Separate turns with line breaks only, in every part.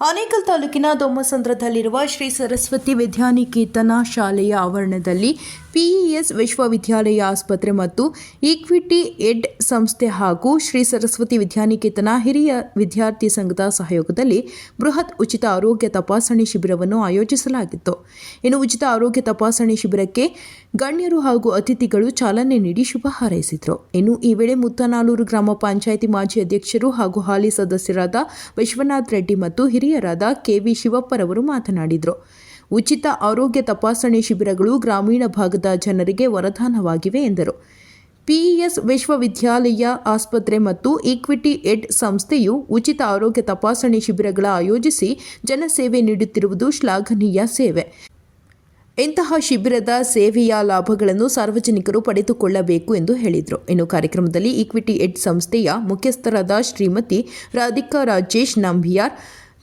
ಆನೇಕಲ್ ತಾಲೂಕಿನ ದೊಮ್ಮಸಂದ್ರದಲ್ಲಿರುವ ಶ್ರೀ ಸರಸ್ವತಿ ವಿದ್ಯಾನಿಕೇತನ ಶಾಲೆಯ ಆವರಣದಲ್ಲಿ ಪಿಇಎಸ್ ವಿಶ್ವವಿದ್ಯಾಲಯ ಆಸ್ಪತ್ರೆ ಮತ್ತು ಈಕ್ವಿಟಿ ಎಡ್ ಸಂಸ್ಥೆ ಹಾಗೂ ಶ್ರೀ ಸರಸ್ವತಿ ವಿದ್ಯಾನಿಕೇತನ ಹಿರಿಯ ವಿದ್ಯಾರ್ಥಿ ಸಂಘದ ಸಹಯೋಗದಲ್ಲಿ ಬೃಹತ್ ಉಚಿತ ಆರೋಗ್ಯ ತಪಾಸಣೆ ಶಿಬಿರವನ್ನು ಆಯೋಜಿಸಲಾಗಿತ್ತು. ಇನ್ನು ಉಚಿತ ಆರೋಗ್ಯ ತಪಾಸಣೆ ಶಿಬಿರಕ್ಕೆ ಗಣ್ಯರು ಹಾಗೂ ಅತಿಥಿಗಳು ಚಾಲನೆ ನೀಡಿ ಶುಭ ಹಾರೈಸಿದರು. ಇನ್ನು ಈ ವೇಳೆ ಮುತ್ತನಾಲೂರು ಗ್ರಾಮ ಪಂಚಾಯಿತಿ ಮಾಜಿ ಅಧ್ಯಕ್ಷರು ಹಾಗೂ ಹಾಲಿ ಸದಸ್ಯರಾದ ವಿಶ್ವನಾಥ್ ರೆಡ್ಡಿ ಮತ್ತು ಹಿರಿಯರಾದ ಕೆವಿ ಶಿವಪ್ಪರವರು ಮಾತನಾಡಿದರು. ಉಚಿತ ಆರೋಗ್ಯ ತಪಾಸಣೆ ಶಿಬಿರಗಳು ಗ್ರಾಮೀಣ ಭಾಗದ ಜನರಿಗೆ ವರದಾನವಾಗಿವೆ ಎಂದರು. ಪಿಇಎಸ್ ವಿಶ್ವವಿದ್ಯಾಲಯ ಆಸ್ಪತ್ರೆ ಮತ್ತು ಈಕ್ವಿಟಿ ಎಡ್ ಸಂಸ್ಥೆಯು ಉಚಿತ ಆರೋಗ್ಯ ತಪಾಸಣೆ ಶಿಬಿರಗಳ ಆಯೋಜಿಸಿ ಜನಸೇವೆ ನೀಡುತ್ತಿರುವುದು ಶ್ಲಾಘನೀಯ ಸೇವೆ. ಇಂತಹ ಶಿಬಿರದ ಸೇವೆಯ ಲಾಭಗಳನ್ನು ಸಾರ್ವಜನಿಕರು ಪಡೆದುಕೊಳ್ಳಬೇಕು ಎಂದು ಹೇಳಿದರು. ಇನ್ನು ಕಾರ್ಯಕ್ರಮದಲ್ಲಿ ಈಕ್ವಿಟಿ ಎಡ್ ಸಂಸ್ಥೆಯ ಮುಖ್ಯಸ್ಥರಾದ ಶ್ರೀಮತಿ ರಾಧಿಕಾ ರಾಜೇಶ್ ನಂಬಿಯಾರ್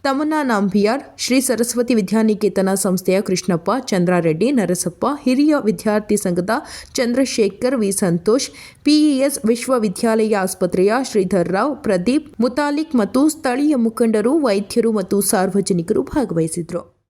ತಮನ್ನಾ ನಾಂಬಿಯಾರ್, ಶ್ರೀ ಸರಸ್ವತಿ ವಿದ್ಯಾನಿಕೇತನ ಸಂಸ್ಥೆಯ ಕೃಷ್ಣಪ್ಪ, ಚಂದ್ರಾರೆಡ್ಡಿ, ನರಸಪ್ಪ, ಹಿರಿಯ ವಿದ್ಯಾರ್ಥಿ ಸಂಘದ ಚಂದ್ರಶೇಖರ್ ವಿ. ಸಂತೋಷ್, ಪಿಇಎಸ್ ವಿಶ್ವವಿದ್ಯಾಲಯ ಆಸ್ಪತ್ರೆಯ ಶ್ರೀಧರ್ ರಾವ್, ಪ್ರದೀಪ್, ಮುತಾಲಿಕ್ ಮತ್ತು ಸ್ಥಳೀಯ ಮುಖಂಡರು, ವೈದ್ಯರು ಮತ್ತು ಸಾರ್ವಜನಿಕರು ಭಾಗವಹಿಸಿದರು.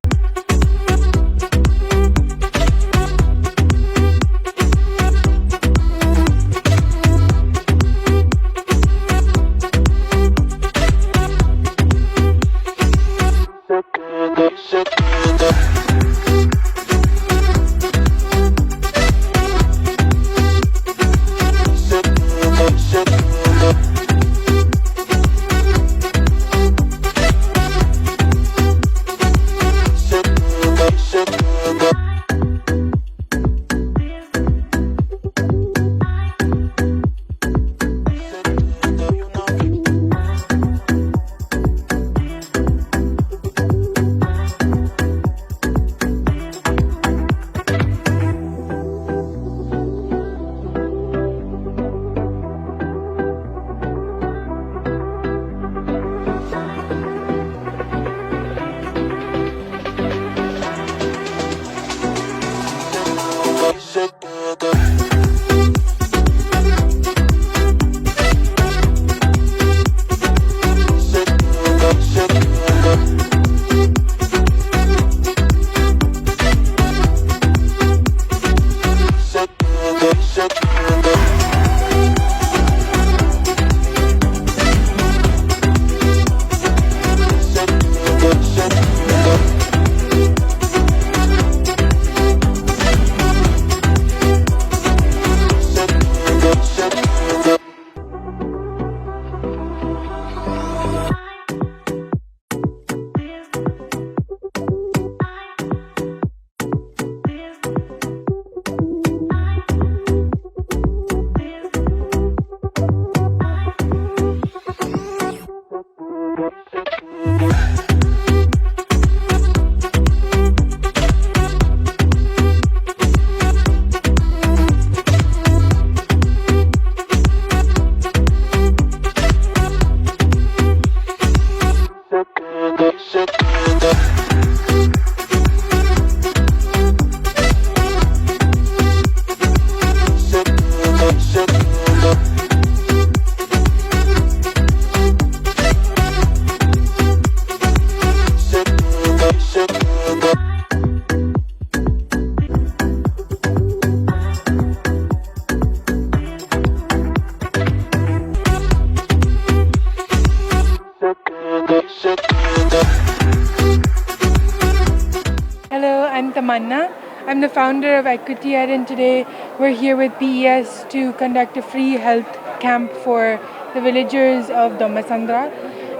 Hello, I'm Tamanna. I'm the founder of Equity Ed, and today we're here with PES to conduct a free health camp for the villagers of Domasandra.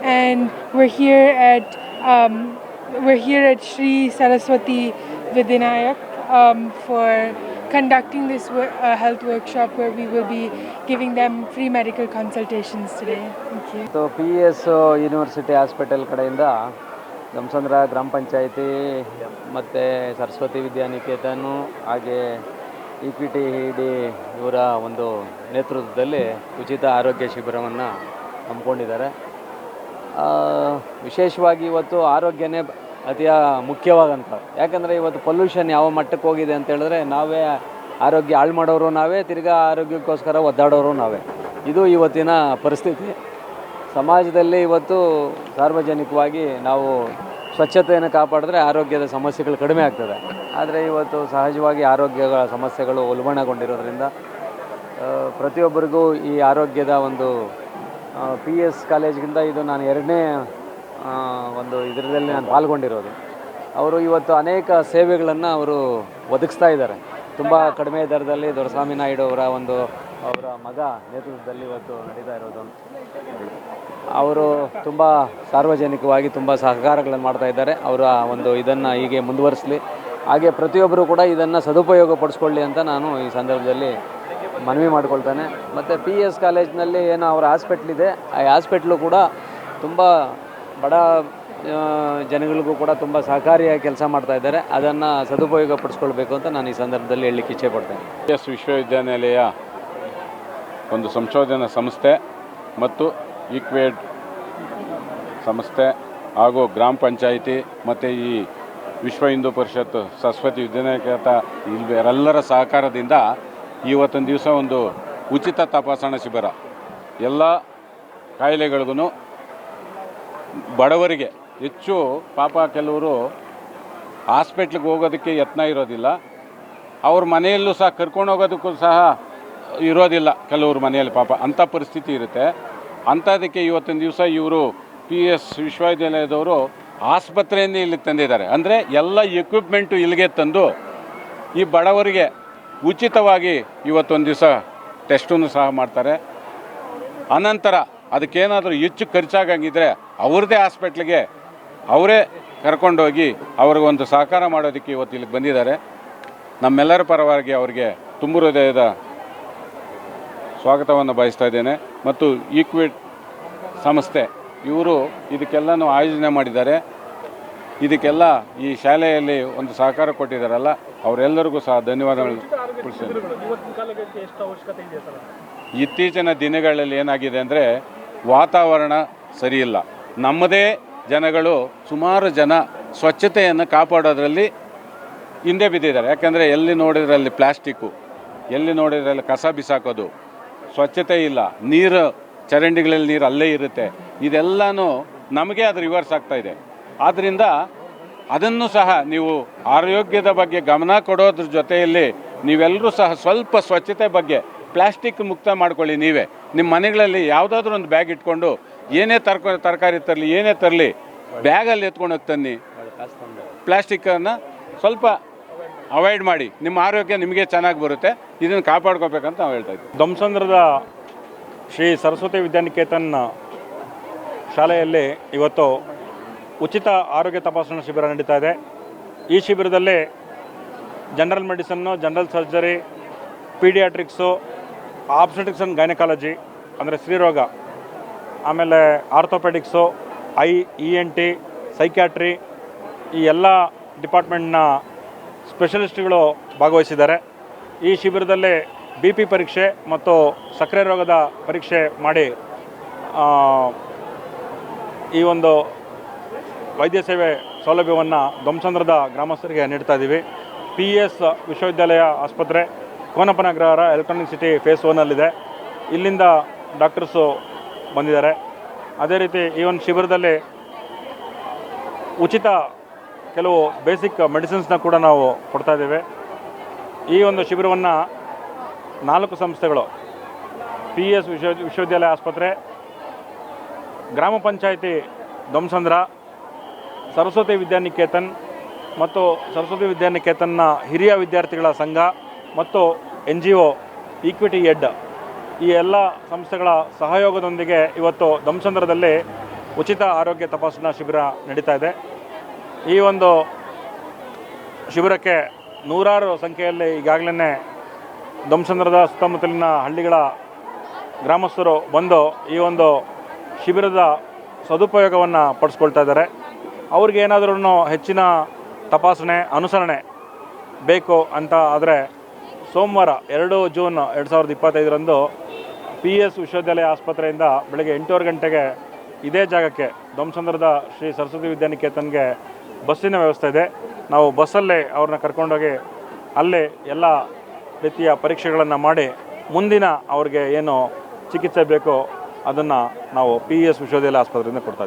And we're here at um, we're here at Sri Saraswati Vidinayak um, for conducting this wo- uh, health workshop where we will be giving them free medical consultations today. Thank you.
ಮತ್ತು P S university hospital ಕಡೆಯಿಂದ ಧಮ್ಸಂದ್ರ ಗ್ರಾಮ ಪಂಚಾಯಿತಿ ಮತ್ತು ಸರಸ್ವತಿ ವಿದ್ಯಾನಿಕೇತನು ಹಾಗೆ E D ಇವರ ಒಂದು ನೇತೃತ್ವದಲ್ಲಿ ಉಚಿತ ಆರೋಗ್ಯ ಶಿಬಿರವನ್ನು ಹಮ್ಮಿಕೊಂಡಿದ್ದಾರೆ. ವಿಶೇಷವಾಗಿ ಇವತ್ತು ಆರೋಗ್ಯನೇ ಅತಿ ಮುಖ್ಯವಾಗಂತ ಯಾಕಂದರೆ ಇವತ್ತು ಪೊಲ್ಯೂಷನ್ ಯಾವ ಮಟ್ಟಕ್ಕೆ ಹೋಗಿದೆ ಅಂತ ಹೇಳಿದ್ರೆ ನಾವೇ ಆರೋಗ್ಯ ಹಾಳು ಮಾಡೋರು ನಾವೇ, ತಿರ್ಗಾ ಆರೋಗ್ಯಕ್ಕೋಸ್ಕರ ಒದ್ದಾಡೋರು ನಾವೇ. ಇದು ಇವತ್ತಿನ ಪರಿಸ್ಥಿತಿ. ಸಮಾಜದಲ್ಲಿ ಇವತ್ತು ಸಾರ್ವಜನಿಕವಾಗಿ ನಾವು ಸ್ವಚ್ಛತೆಯನ್ನು ಕಾಪಾಡಿದ್ರೆ ಆರೋಗ್ಯದ ಸಮಸ್ಯೆಗಳು ಕಡಿಮೆ ಆಗ್ತದೆ. ಆದರೆ ಇವತ್ತು ಸಹಜವಾಗಿ ಆರೋಗ್ಯಗಳ ಸಮಸ್ಯೆಗಳು ಉಲ್ಬಣಗೊಂಡಿರೋದ್ರಿಂದ ಪ್ರತಿಯೊಬ್ಬರಿಗೂ ಈ ಆರೋಗ್ಯದ ಒಂದು ಪಿ ಎಸ್ ಕಾಲೇಜ್ಗಿಂತ ಇದು ನಾನು ಎರಡನೇ ಒಂದು ಇದರಲ್ಲಿ ನಾನು ಪಾಲ್ಗೊಂಡಿರೋದು. ಅವರು ಇವತ್ತು ಅನೇಕ ಸೇವೆಗಳನ್ನು ಅವರು ಒದಗಿಸ್ತಾ ಇದ್ದಾರೆ. ತುಂಬ ಕಡಿಮೆ ದರದಲ್ಲಿ ದೊರೆಸ್ವಾಮಿ ನಾಯ್ಡು ಅವರ ಒಂದು, ಅವರ ಮಗ ನೇತೃತ್ವದಲ್ಲಿ ಇವತ್ತು ನಡೀತಾ ಇರೋದು. ಅವರು ತುಂಬ ಸಾರ್ವಜನಿಕವಾಗಿ ತುಂಬ ಸಹಕಾರಗಳನ್ನು ಮಾಡ್ತಾ ಇದ್ದಾರೆ. ಅವರ ಒಂದು ಇದನ್ನು ಹೀಗೆ ಮುಂದುವರಿಸಲಿ. ಹಾಗೆ ಪ್ರತಿಯೊಬ್ಬರು ಕೂಡ ಇದನ್ನು ಸದುಪಯೋಗ ಪಡಿಸ್ಕೊಳ್ಳಿ ಅಂತ ನಾನು ಈ ಸಂದರ್ಭದಲ್ಲಿ ಮನವಿ ಮಾಡ್ಕೊಳ್ತಾನೆ. ಮತ್ತು ಪಿ ಎಸ್ ಕಾಲೇಜ್ನಲ್ಲಿ ಏನು ಅವರ ಹಾಸ್ಪಿಟ್ಲ್ ಇದೆ. ಆ ಹಾಸ್ಪಿಟ್ಲು ಕೂಡ ತುಂಬ ಬಡ ಜನಗಳಿಗೂ ಕೂಡ ತುಂಬ ಸಹಕಾರಿಯಾಗಿ ಕೆಲಸ ಮಾಡ್ತಾ ಇದ್ದಾರೆ. ಅದನ್ನು ಸದುಪಯೋಗ ಪಡಿಸ್ಕೊಳ್ಬೇಕು ಅಂತ ನಾನು ಈ ಸಂದರ್ಭದಲ್ಲಿ ಹೇಳಲಿಕ್ಕೆ ಇಚ್ಛೆ ಪಡ್ತೇನೆ.
ಪಿ ಎಸ್ ವಿಶ್ವವಿದ್ಯಾನಿಲಯ ಒಂದು ಸಂಶೋಧನಾ ಸಂಸ್ಥೆ ಮತ್ತು ಈಕ್ವೇಡ್ ಸಂಸ್ಥೆ ಹಾಗೂ ಗ್ರಾಮ ಪಂಚಾಯಿತಿ ಮತ್ತು ಈ ವಿಶ್ವ ಹಿಂದೂ ಪರಿಷತ್ ಸರಸ್ವತಿ ವಿದ್ಯಾನಿಕೇತ ಇವರೆಲ್ಲರ ಸಹಕಾರದಿಂದ ಇವತ್ತೊಂದು ದಿವಸ ಒಂದು ಉಚಿತ ತಪಾಸಣಾ ಶಿಬಿರ. ಎಲ್ಲ ಕಾಯಿಲೆಗಳಿಗೂ ಬಡವರಿಗೆ ಹೆಚ್ಚು ಪಾಪ ಕೆಲವರು ಹಾಸ್ಪಿಟ್ಲಿಗೆ ಹೋಗೋದಕ್ಕೆ ಯತ್ನ ಇರೋದಿಲ್ಲ. ಅವ್ರ ಮನೆಯಲ್ಲೂ ಸಹ ಕರ್ಕೊಂಡು ಹೋಗೋದಕ್ಕೂ ಸಹ ಇರೋದಿಲ್ಲ ಕೆಲವ್ರ ಮನೆಯಲ್ಲಿ ಪಾಪ. ಅಂಥ ಪರಿಸ್ಥಿತಿ ಇರುತ್ತೆ. ಅಂಥದಕ್ಕೆ ಇವತ್ತಿನ ದಿವಸ ಇವರು ಪಿ ಎಸ್ ವಿಶ್ವವಿದ್ಯಾಲಯದವರು ಆಸ್ಪತ್ರೆಯಿಂದ ಇಲ್ಲಿಗೆ ತಂದಿದ್ದಾರೆ. ಅಂದರೆ ಎಲ್ಲ ಎಕ್ವಿಪ್ಮೆಂಟು ಇಲ್ಲಿಗೆ ತಂದು ಈ ಬಡವರಿಗೆ ಉಚಿತವಾಗಿ ಇವತ್ತೊಂದು ದಿವಸ ಟೆಸ್ಟನ್ನು ಸಹ ಮಾಡ್ತಾರೆ. ಅನಂತರ ಅದಕ್ಕೇನಾದರೂ ಹೆಚ್ಚು ಖರ್ಚಾಗಂಗಿದ್ರೆ ಅವ್ರದ್ದೇ ಹಾಸ್ಪಿಟ್ಲಿಗೆ ಅವರೇ ಕರ್ಕೊಂಡೋಗಿ ಅವ್ರಿಗೊಂದು ಸಹಕಾರ ಮಾಡೋದಕ್ಕೆ ಇವತ್ತು ಇಲ್ಲಿಗೆ ಬಂದಿದ್ದಾರೆ. ನಮ್ಮೆಲ್ಲರ ಪರವಾಗಿ ಅವರಿಗೆ ತುಂಬು ಹೃದಯದ ಸ್ವಾಗತವನ್ನು ಬಯಸ್ತಾ ಇದ್ದೇನೆ. ಮತ್ತು ಈಕ್ವಿಡ್ ಸಂಸ್ಥೆ, ಇವರು ಇದಕ್ಕೆಲ್ಲನೂ ಆಯೋಜನೆ ಮಾಡಿದ್ದಾರೆ. ಇದಕ್ಕೆಲ್ಲ ಈ ಶಾಲೆಯಲ್ಲಿ ಒಂದು ಸಹಕಾರ ಕೊಟ್ಟಿದ್ದಾರಲ್ಲ, ಅವರೆಲ್ಲರಿಗೂ ಸಹ ಧನ್ಯವಾದಗಳು ಇತ್ತೀಚಿನ ದಿನಗಳಲ್ಲಿ ಏನಾಗಿದೆ ಅಂದರೆ, ವಾತಾವರಣ ಸರಿಯಿಲ್ಲ. ನಮ್ಮದೇ ಜನಗಳು, ಸುಮಾರು ಜನ ಸ್ವಚ್ಛತೆಯನ್ನು ಕಾಪಾಡೋದ್ರಲ್ಲಿ ಹಿಂದೆ ಬಿದ್ದಿದ್ದಾರೆ. ಯಾಕೆಂದರೆ ಎಲ್ಲಿ ನೋಡಿದ್ರಲ್ಲಿ ಪ್ಲಾಸ್ಟಿಕ್ಕು, ಎಲ್ಲಿ ನೋಡಿದ್ರಲ್ಲಿ ಕಸ ಬಿಸಾಕೋದು ಸ್ವಚ್ಛತೆ ಇಲ್ಲ. ನೀರು ಚರಂಡಿಗಳಲ್ಲಿ ನೀರು ಅಲ್ಲೇ ಇರುತ್ತೆ. ಇದೆಲ್ಲನೂ ನಮಗೆ ಅದು ರಿವರ್ಸ್ ಆಗ್ತಾ ಇದೆ. ಆದ್ದರಿಂದ ಅದನ್ನು ಸಹ ನೀವು ಆರೋಗ್ಯದ ಬಗ್ಗೆ ಗಮನ ಕೊಡೋದ್ರ ಜೊತೆಯಲ್ಲಿ ನೀವೆಲ್ಲರೂ ಸಹ ಸ್ವಲ್ಪ ಸ್ವಚ್ಛತೆ ಬಗ್ಗೆ ಪ್ಲಾಸ್ಟಿಕ್ ಮುಕ್ತ ಮಾಡ್ಕೊಳ್ಳಿ ನೀವೇ. ನಿಮ್ಮ ಮನೆಗಳಲ್ಲಿ ಯಾವುದಾದ್ರೂ ಒಂದು ಬ್ಯಾಗ್ ಇಟ್ಕೊಂಡು ಏನೇ ತರ್ಕ ತರಕಾರಿ ತರಲಿ ಏನೇ ತರಲಿ ಬ್ಯಾಗಲ್ಲಿ ಎತ್ಕೊಂಡು ಹೋಗಿ ತನ್ನಿ. ಪ್ಲಾಸ್ಟಿಕ್ಕನ್ನು ಸ್ವಲ್ಪ ಅವಾಯ್ಡ್ ಮಾಡಿ. ನಿಮ್ಮ ಆರೋಗ್ಯ ನಿಮಗೆ ಚೆನ್ನಾಗಿ ಬರುತ್ತೆ. ಇದನ್ನು ಕಾಪಾಡ್ಕೋಬೇಕಂತ ನಾವು ಹೇಳ್ತಾ ಇದ್ದೀವಿ.
ಶ್ರೀ ಸರಸ್ವತಿ ವಿದ್ಯಾನಿಕೇತನ್ ಶಾಲೆಯಲ್ಲಿ ಇವತ್ತು ಉಚಿತ ಆರೋಗ್ಯ ತಪಾಸಣಾ ಶಿಬಿರ ನಡೀತಾ ಇದೆ. ಈ ಶಿಬಿರದಲ್ಲಿ general medicine, general surgery, paediatrics obstetrics and gynaecology, ಅಂದರೆ ಸ್ತ್ರೀರೋಗ, ಆಮೇಲೆ orthopaedics, eye E N T, psychiatry ಈ ಎಲ್ಲ ಡಿಪಾರ್ಟ್ಮೆಂಟ್ನ ಸ್ಪೆಷಲಿಸ್ಟ್ಗಳು ಭಾಗವಹಿಸಿದ್ದಾರೆ. ಈ ಶಿಬಿರದಲ್ಲಿ ಬಿ ಪಿ ಪರೀಕ್ಷೆ ಮತ್ತು ಸಕ್ಕರೆ ರೋಗದ ಪರೀಕ್ಷೆ ಮಾಡಿ ಈ ಒಂದು ವೈದ್ಯ ಸೇವೆ ಸೌಲಭ್ಯವನ್ನು ಧ್ವಂಸಂದ್ರದ ಗ್ರಾಮಸ್ಥರಿಗೆ ನೀಡ್ತಾ ಇದ್ದೀವಿ. ಪಿ ಎಸ್ ವಿಶ್ವವಿದ್ಯಾಲಯ ಆಸ್ಪತ್ರೆ ಕೋನಪ್ಪನಗ್ರಹರ ಎಲೆಕ್ಟ್ರಾನಿಕ್ ಸಿಟಿ ಫೇಸ್ ಒನ್ನಲ್ಲಿದೆ ಇಲ್ಲಿಂದ ಡಾಕ್ಟರ್ಸು ಬಂದಿದ್ದಾರೆ. ಅದೇ ರೀತಿ ಈ ಒಂದು ಶಿಬಿರದಲ್ಲಿ ಉಚಿತ ಕೆಲವು ಬೇಸಿಕ್ ಮೆಡಿಸಿನ್ಸ್ನ ಕೂಡ ನಾವು ಕೊಡ್ತಾ ಇದ್ದೇವೆ. ಈ ಒಂದು ಶಿಬಿರವನ್ನು ನಾಲ್ಕು ಸಂಸ್ಥೆಗಳು ಪಿ ಎಸ್ ವಿಶ್ವ ವಿಶ್ವವಿದ್ಯಾಲಯ ಆಸ್ಪತ್ರೆ, ಗ್ರಾಮ ಪಂಚಾಯಿತಿ ಧ್ವಂಸಂದ್ರ ಸರಸ್ವತಿ ವಿದ್ಯಾನಿಕೇತನ್ ಮತ್ತು ಸರಸ್ವತಿ ವಿದ್ಯಾನಿಕೇತನ್ನ ಹಿರಿಯ ವಿದ್ಯಾರ್ಥಿಗಳ ಸಂಘ ಮತ್ತು N G O equity ed ಈ ಎಲ್ಲ ಸಂಸ್ಥೆಗಳ ಸಹಯೋಗದೊಂದಿಗೆ ಇವತ್ತು ಧ್ವಂಸಂದ್ರದಲ್ಲಿ ಉಚಿತ ಆರೋಗ್ಯ ತಪಾಸಣಾ ಶಿಬಿರ ನಡೀತಾ ಇದೆ. ಈ ಒಂದು ಶಿಬಿರಕ್ಕೆ ನೂರಾರು ಸಂಖ್ಯೆಯಲ್ಲಿ ಈಗಾಗಲೇ ದಮ್ಸಂದ್ರದ ಸುತ್ತಮುತ್ತಲಿನ ಹಳ್ಳಿಗಳ ಗ್ರಾಮಸ್ಥರು ಬಂದು ಈ ಒಂದು ಶಿಬಿರದ ಸದುಪಯೋಗವನ್ನು ಪಡಿಸ್ಕೊಳ್ತಾ ಇದ್ದಾರೆ. ಅವ್ರಿಗೆ ಏನಾದ್ರೂ ಹೆಚ್ಚಿನ ತಪಾಸಣೆ, ಅನುಸರಣೆ ಬೇಕು ಅಂತ ಆದರೆ ಸೋಮವಾರ ಎರಡು ಜೂನ್ ಎರಡು ಸಾವಿರದ ಇಪ್ಪತ್ತೈದರಂದು ಪಿ ಎಸ್ ವಿಶ್ವವಿದ್ಯಾಲಯ ಆಸ್ಪತ್ರೆಯಿಂದ ಬೆಳಗ್ಗೆ ಎಂಟೂವರೆ ಗಂಟೆಗೆ ಇದೇ ಜಾಗಕ್ಕೆ ಧ್ವಂಸಂದ್ರದ ಶ್ರೀ ಸರಸ್ವತಿ ವಿದ್ಯಾನಿಕೇತನ್ಗೆ ಬಸ್ಸಿನ ವ್ಯವಸ್ಥೆ ಇದೆ. ನಾವು ಬಸ್ಸಲ್ಲೇ ಅವ್ರನ್ನ ಕರ್ಕೊಂಡೋಗಿ ಅಲ್ಲೇ ಎಲ್ಲ ರೀತಿಯ ಪರೀಕ್ಷೆಗಳನ್ನು ಮಾಡಿ ಮುಂದಿನ ಅವ್ರಿಗೆ ಏನು ಚಿಕಿತ್ಸೆ ಬೇಕೋ ಅದನ್ನು ನಾವು ಪಿ ಎಸ್ ವಿಶ್ವವಿದ್ಯಾಲಯ ಆಸ್ಪತ್ರೆಯಿಂದ ಕೊಡ್ತಾ